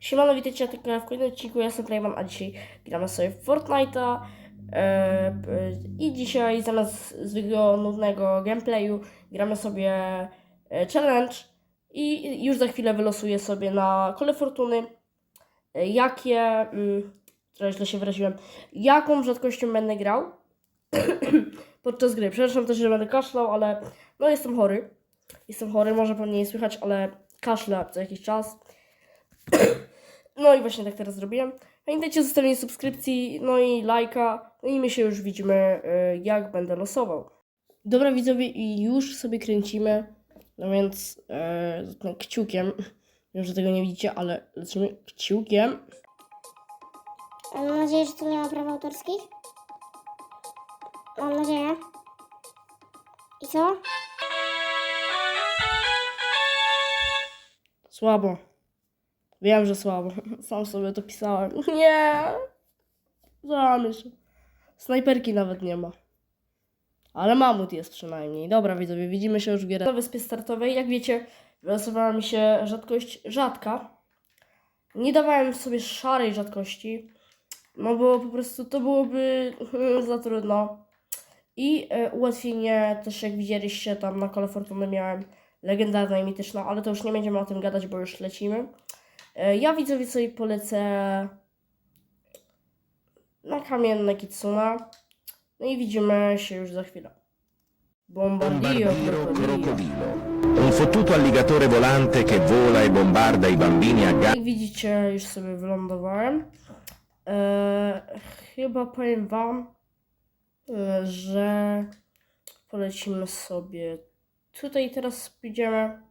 Siemano, witajcie na takim w kolejnym odcinku, ja jestem Playman, a dzisiaj gramy sobie w Fortnite'a e, i dzisiaj zamiast zwykłego nudnego gameplayu gramy sobie e, challenge i już za chwilę wylosuję sobie na kole fortuny e, jakie, mm, trochę źle się wyraziłem, jaką rzadkością będę grał podczas gry. Przepraszam też, że będę kaszlał, ale no jestem chory. Jestem chory, może pewnie nie słychać, ale kaszlę co jakiś czas. No i właśnie tak teraz zrobiłem. Pamiętajcie o zostawieniu subskrypcji, no i lajka. No i my się już widzimy, y, jak będę losował. Dobra widzowie, i już sobie kręcimy. No więc e, kciukiem. Wiem, że tego nie widzicie, ale lecimy kciukiem. Mam nadzieję, że tu nie ma praw autorskich. Mam nadzieję. I co? Słabo. Wiem, że słabo. Sam sobie to pisałem. Nie! Się. Snajperki nawet nie ma. Ale mamut jest przynajmniej. Dobra, widzowie, widzimy się już w gierę. Na wyspie startowej, jak wiecie, wylosowała mi się rzadkość rzadka. Nie dawałem sobie szarej rzadkości, no bo po prostu to byłoby za trudno. I e, ułatwienie też, jak widzieliście, tam na kole fortuny miałem legendarna i mityczna, ale to już nie będziemy o tym gadać, bo już lecimy. E, Ja widzowie sobie polecę na kamienne Kitsuna. No i widzimy się już za chwilę. Bombardio, Bombardiro krokodilo. Un fottuto alligatore volante che vola e bombarda i bambini a ga- Jak widzicie, już sobie wylądowałem. E, chyba powiem Wam, e, że polecimy sobie tutaj teraz pójdziemy.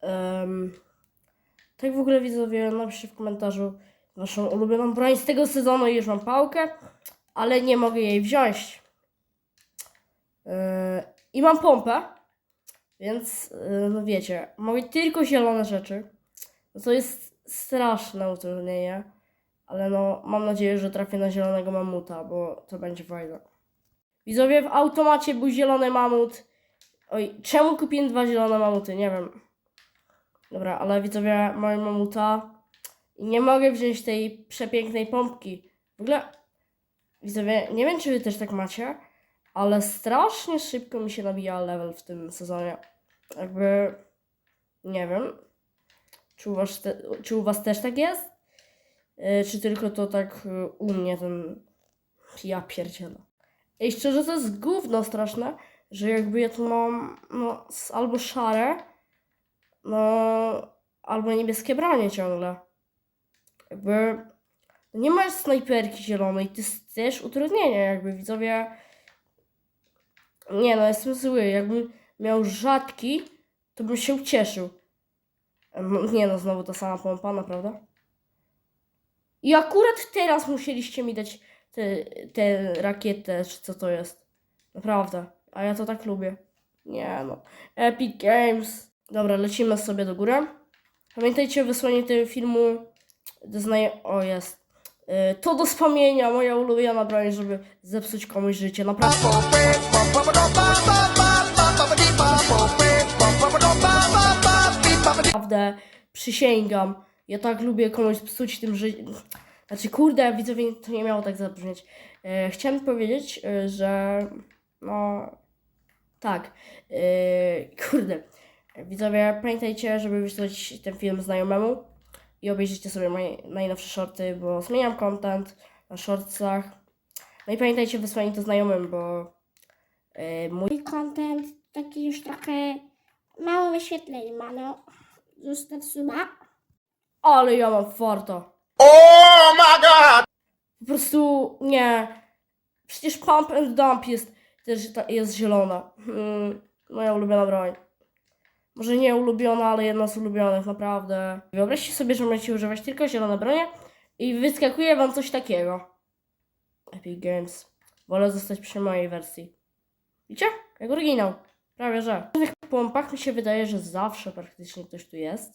Em, tak w ogóle widzowie, napiszcie w komentarzu Waszą ulubioną broń z tego sezonu i już mam pałkę, ale nie mogę jej wziąć. E, I mam pompę, więc e, no wiecie, mogę tylko zielone rzeczy. No to jest straszne utrudnienie, ale no mam nadzieję, że trafię na zielonego mamuta, bo to będzie fajne. Widzowie, w automacie był zielony mamut. Oj, czemu kupiłem dwa zielone mamuty? Nie wiem. Dobra, ale widzowie, mam mamuta i nie mogę wziąć tej przepięknej pompki. W ogóle, widzowie, nie wiem, czy wy też tak macie, ale strasznie szybko mi się nabija level w tym sezonie. Jakby, nie wiem. Czy u was, te, czy u was też tak jest? Yy, czy tylko to tak yy, u mnie ten... Ja pierdzielę. Ej, szczerze to jest gówno straszne, że jakby ja tu mam no, albo szare, no, albo niebieskie branie ciągle. Jakby nie masz snajperki zielonej, to jest też utrudnienie, jakby widzowie... Nie no, jestem zły, jakbym miał rzadki, to bym się ucieszył. Em, Nie no, znowu ta sama pompa, naprawdę. I akurat teraz musieliście mi dać tę te, te rakietę, czy co to jest. Naprawdę. A ja to tak lubię. Nie no. Epic Games. Dobra, lecimy sobie do góry. Pamiętajcie o wysłaniu tego filmu do. O, jest. Y, To do wspomnienia, moja ulubiona broń, żeby zepsuć komuś życie. Naprawdę. Naprawdę przysięgam. Ja tak lubię komuś psuć tym życie. Znaczy, kurde, widzowie, to nie miało tak zabrzmieć. E, chciałem powiedzieć, e, że no tak. Kurde. Widzowie, pamiętajcie, żeby wysłać ten film znajomemu i obejrzyjcie sobie moje najnowsze shorty, bo zmieniam content na shortsach. No i pamiętajcie wysłanie to znajomym, bo e, mój Mój content taki już trochę mało wyświetleń ma, no. Zostaw suba. Ale ja mam farta. Oh my god! Po prostu nie. Przecież Pump and Dump jest też ta, jest zielona. Mm, moja ulubiona broń. Może nie ulubiona, ale jedna z ulubionych, naprawdę. Wyobraźcie sobie, że możecie używać tylko zielone bronie i wyskakuje wam coś takiego. Epic Games. Wolę zostać przy mojej wersji. Widzicie? Jak oryginał. Prawie że. W tych pompach mi się wydaje, że zawsze praktycznie ktoś tu jest.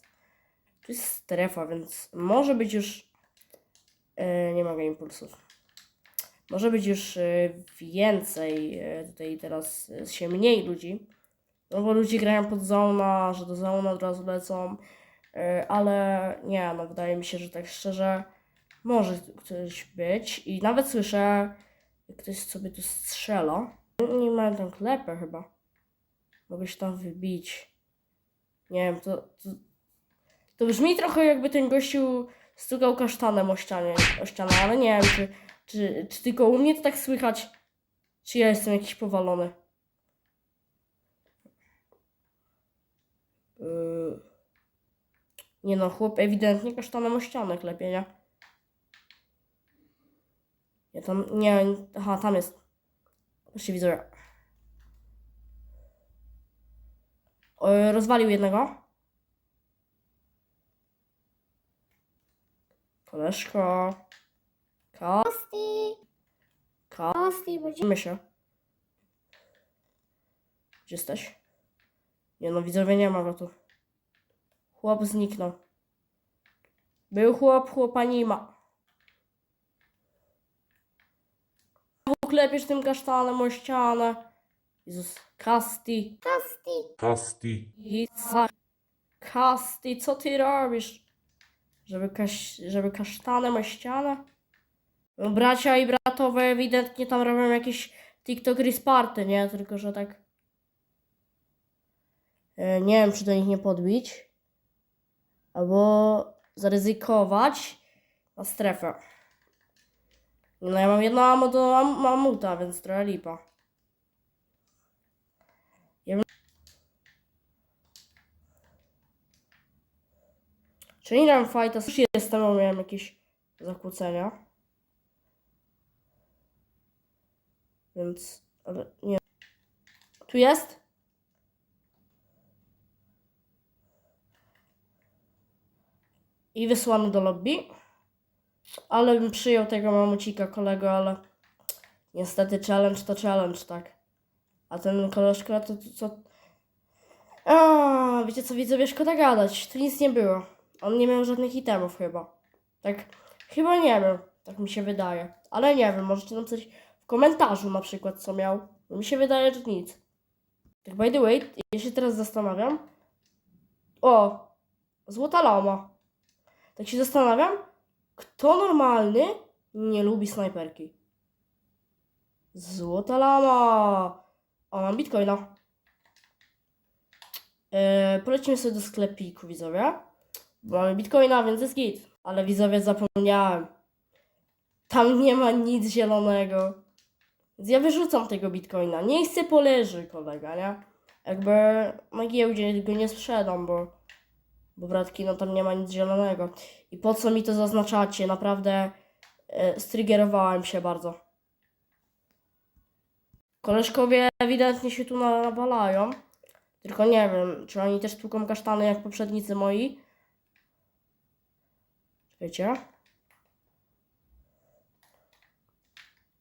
Tu jest strefa, więc może być już E, nie mogę impulsów. Może być już e, więcej, e, tutaj teraz e, się mniej ludzi. No bo ludzie grają pod zona, że do zona od razu lecą. E, ale nie, no wydaje mi się, że tak szczerze może ktoś być i nawet słyszę, ktoś sobie tu strzela. Nie mają tam klepę chyba. Mogę się tam wybić. Nie wiem, to, to, to brzmi trochę jakby ten gościu stukał kasztanem o, ścianie, o ścianę, ale nie wiem, czy, czy, czy tylko u mnie to tak słychać, czy ja jestem jakiś powalony. Yy. Nie no, chłop ewidentnie kasztanem o ścianę klepie, nie? Ja tam, nie, aha, tam jest. Proszę widzowie. O, rozwalił jednego. Koleżko. Ka... Kosty, Ka... kosty, bo My się. Gdzie jesteś? Nie no, widzowie, nie ma go tu. Chłop zniknął. Był chłop, chłopa nie ma. Klepiesz tym kasztanem o ścianę. Jezus, Kasti. kosty. Kasti. Isa. Kasti, co ty robisz? Żeby, kaś, żeby kasztanem o ścianę? No, bracia i bratowe ewidentnie tam robią jakieś TikTok resparty, nie? Tylko, że tak... E, Nie wiem, czy do nich nie podbić. Albo zaryzykować na strefę. No ja mam jedno ammo do mam mamuta, więc trochę lipa. Czyli nie mam fajta, już jestem, bo miałem jakieś zakłócenia. Więc, nie. Tu jest? I wysłany do lobby. Ale bym przyjął tego mamucika kolego, ale niestety challenge to challenge, tak. A ten koleżka to, to co... A, wiecie co, widzowie, szkoda gadać. Tu nic nie było. On nie miał żadnych itemów chyba. Tak, chyba nie wiem. Tak mi się wydaje. Ale nie wiem, możecie napisać w komentarzu na przykład, co miał. Bo mi się wydaje, że nic. Tak by the way, ja się teraz zastanawiam. O! Złota lama. Tak się zastanawiam, kto normalny nie lubi snajperki. Złota lama! O, mam bitcoina. Yy, polecimy sobie do sklepiku, widzowie. Bo mamy bitcoina, więc jest git. Ale widzowie zapomniałem. Tam nie ma nic zielonego. Więc ja wyrzucam tego bitcoina. Niech se poleży, kolega, nie? Jakby na giełdzie go nie sprzedam, bo, bo bratki, no tam nie ma nic zielonego. I po co mi to zaznaczacie? Naprawdę e, striggerowałem się bardzo. Koleżkowie ewidentnie się tu na- nawalają. Tylko nie wiem, czy oni też tłuką kasztany jak poprzednicy moi. Wiecie?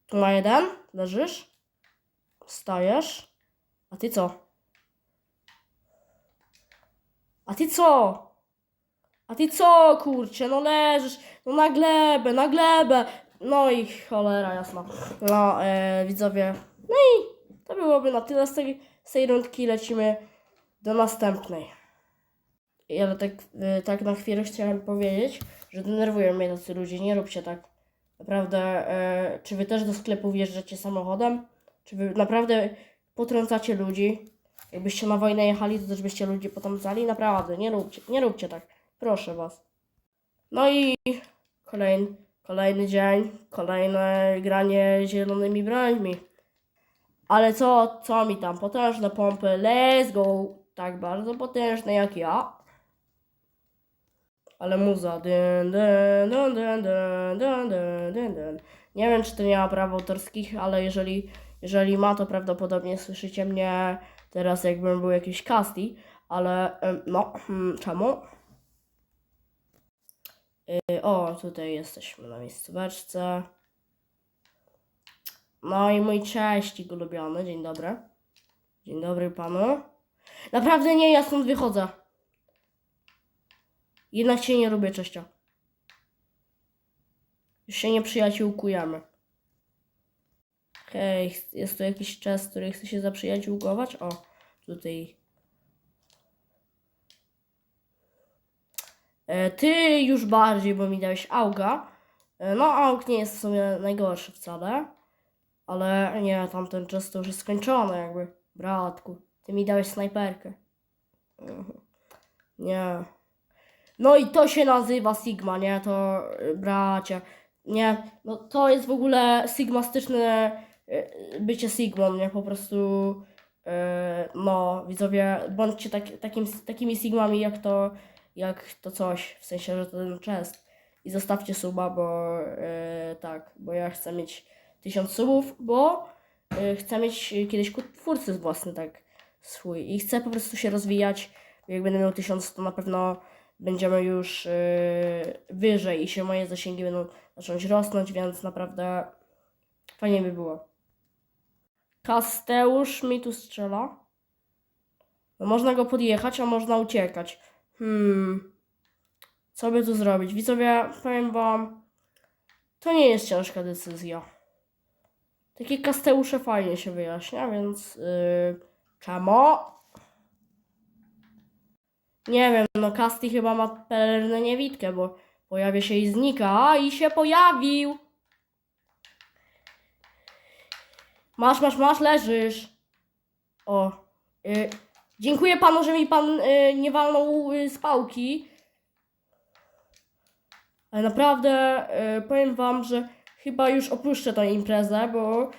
Tu ma jeden, leżysz, wstajesz, a ty co? A ty co? A ty co, kurczę, no leżysz, no na glebę, na glebę. No i cholera jasna. No, e, widzowie, no i to byłoby na tyle z tej, z tej rundki, lecimy do następnej. Ale tak, y, tak na chwilę chciałem powiedzieć, że denerwują mnie tacy ludzie, nie róbcie tak. Naprawdę, e, czy wy też do sklepu wjeżdżacie samochodem? Czy wy naprawdę potrącacie ludzi? Jakbyście na wojnę jechali, to też byście ludzi potrącali? Naprawdę, nie róbcie, nie róbcie tak. Proszę was. No i kolejny, kolejny dzień, kolejne granie zielonymi brońmi. Ale co, co mi tam? Potężne pompy, let's go! Tak bardzo potężne jak ja. Ale muza. Dyn, dyn, dyn, dyn, dyn, dyn, dyn, dyn. Nie wiem, czy to nie ma praw autorskich, ale jeżeli, jeżeli ma, to prawdopodobnie słyszycie mnie teraz, jakbym był jakiś casting. Ale no, hmm, czemu? Y, O, tutaj jesteśmy na miejscóweczce. No i mój cześcik ulubiony, dzień dobry. Dzień dobry panu. Naprawdę nie, ja stąd wychodzę. Jednak się nie lubię cześcia. Już się nie przyjaciółkujemy. Hej, jest tu jakiś czas, który chce się zaprzyjaciółkować? O, tutaj. Ty już bardziej, bo mi dałeś Auga. E, No, Aug nie jest w sumie najgorszy wcale. Ale nie, tamten czas to już jest skończony jakby. Bratku, ty mi dałeś snajperkę. Mhm. Nie. No i to się nazywa Sigma, nie? To y, bracia. Nie, no to jest w ogóle sigmastyczne bycie Sigmą, nie? Po prostu no, widzowie, bądźcie tak, takim, takimi Sigmami jak to, jak to coś, w sensie, że to ten chest. I zostawcie suba, bo y, tak, bo ja chcę mieć 1000 subów, bo y, chcę mieć y, kiedyś twórcy własny, tak, swój. I chcę po prostu się rozwijać. Jak będę miał 1000, to na pewno będziemy już y, wyżej i się moje zasięgi będą zacząć rosnąć, więc naprawdę fajnie by było. Kasteusz mi tu strzela. No można go podjechać, a można uciekać. Hmm. Co by tu zrobić? Widzowie, powiem wam, to nie jest ciężka decyzja. Takie kasteusze fajnie się wyjaśnia, więc yy, czemu? Nie wiem, no Kasti chyba ma pelerynę niewidkę, bo pojawia się i znika, i się pojawił. Masz, masz, masz, leżysz. O. Y, dziękuję panu, że mi pan y, nie walnął y, z pałki. Ale naprawdę y, powiem wam, że chyba już opuszczę tę imprezę, bo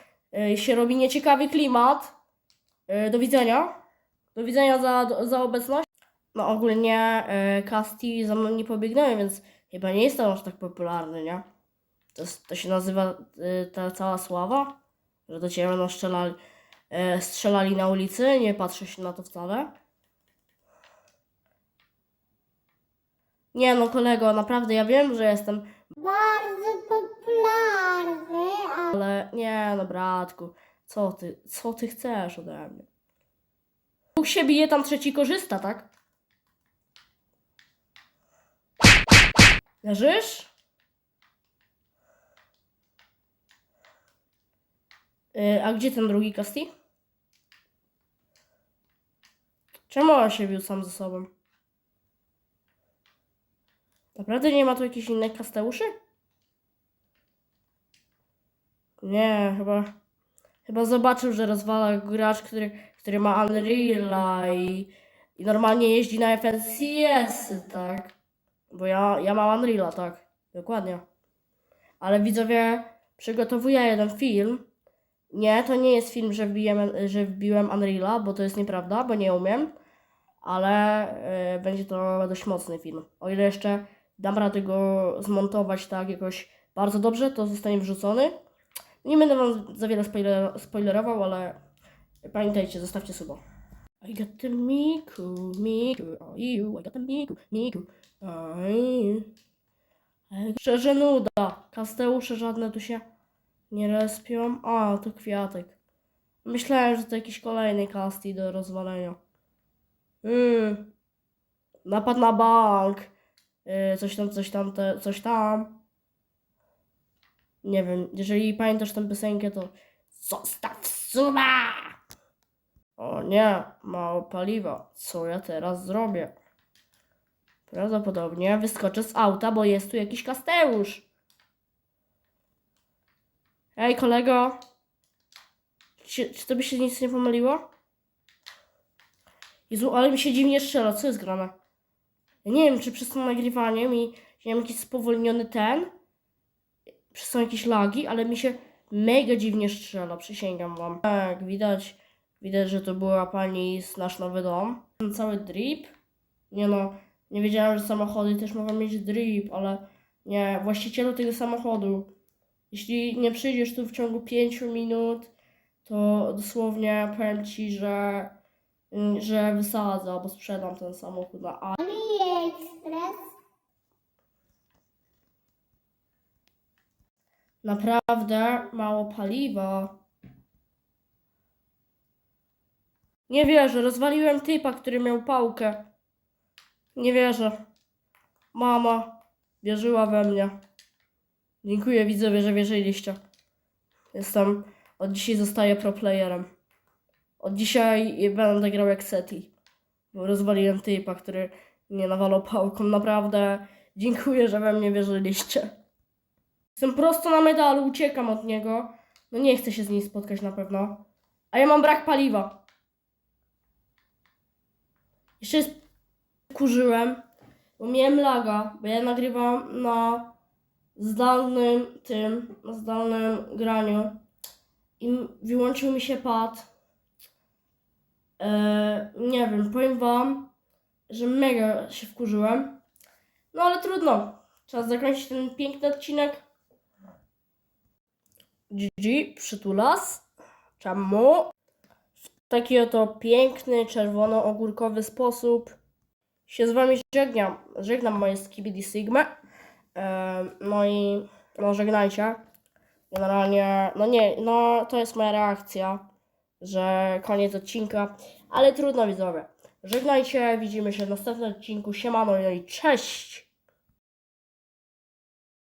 y, się robi nieciekawy klimat. Y, do widzenia. Do widzenia za, za obecność. No ogólnie y, Casti za mną nie pobiegnęły, więc chyba nie jestem aż tak popularny, nie? To, to się nazywa y, ta cała sława, że do ciebie będą strzelali, y, strzelali na ulicy, nie patrzę się na to wcale. Nie no kolego, naprawdę ja wiem, że jestem, Bardzo popularny, ale nie no bratku, co ty, co ty chcesz ode mnie? Bóg się bije, tam trzeci korzysta, tak? Leżysz? Y, a gdzie ten drugi Kasti? Czemu on się bił sam ze sobą? Naprawdę nie ma tu jakichś innych kasteuszy? Nie, chyba. Chyba zobaczył, że rozwala gracz, który, który ma Unreal'a i, i normalnie jeździ na FNCS, tak? Bo ja, ja mam Unreal'a, tak. Dokładnie. Ale widzowie, przygotowuję jeden film. Nie, to nie jest film, że wbiłem, że wbiłem Unreal'a, bo to jest nieprawda, bo nie umiem. Ale y, będzie to dość mocny film. O ile jeszcze dam radę go zmontować tak jakoś bardzo dobrze, to zostanie wrzucony. Nie będę wam za wiele spoiler, spoilerował, ale pamiętajcie, zostawcie suba. I got the Miku, Miku, oh you, I got the Miku, Miku, oh you. Ej, Szczerze nuda, kasteusze żadne tu się nie respią. A, to kwiatek. Myślałem, że to jakiś kolejny kasti do rozwalenia. Mm. Napad na bank. Yy, coś tam, coś tam, te, coś tam. Nie wiem, jeżeli pamiętasz tę piosenkę, to zostaw suba! O nie, mało paliwa. Co ja teraz zrobię? Prawdopodobnie wyskoczę z auta, bo jest tu jakiś kasteusz. Ej, kolego. Czy, czy tobie się nic nie pomyliło? Jezu, ale mi się dziwnie strzela. Co jest grane? Ja nie wiem, czy przez to nagrywanie mi nie mam jakiś spowolniony ten, przez są jakieś lagi, ale mi się mega dziwnie strzela, przysięgam wam. Tak, widać, widać, że to była pani z nasz nowy dom. Ten cały drip. Nie no, nie wiedziałem, że samochody też mogą mieć drip, ale nie, właścicielu tego samochodu, jeśli nie przyjdziesz tu w ciągu 5 minut, to dosłownie powiem ci, że, mm, że wysadzę albo sprzedam ten samochód na A. AliExpress. Naprawdę mało paliwa. Nie wierzę, rozwaliłem typa, który miał pałkę. Nie wierzę. Mama wierzyła we mnie. Dziękuję widzowie, że wierzyliście. Jestem, od dzisiaj zostaję pro playerem. Od dzisiaj będę grał jak Seti. Bo rozwaliłem typa, który nie nawalał pałką. Naprawdę dziękuję, że we mnie wierzyliście. Jestem prosto na medalu, uciekam od niego. No nie chcę się z nim spotkać na pewno. A ja mam brak paliwa. Jeszcze jest... kurzyłem, bo miałem laga, bo ja nagrywam na zdalnym tym, zdalnym graniu i wyłączył mi się pad. Eee, nie wiem, powiem wam, że mega się wkurzyłem. No ale trudno. Czas zakończyć ten piękny odcinek. GG, przytulas. Czemu? W taki oto piękny, czerwono-ogórkowy sposób się z wami żegnam. Żegnam moje Skibidi Sigma. No i no żegnajcie. Generalnie, no nie, no to jest moja reakcja, że koniec odcinka, ale trudno widzowie. Żegnajcie, widzimy się w następnym odcinku. Siemano no i cześć!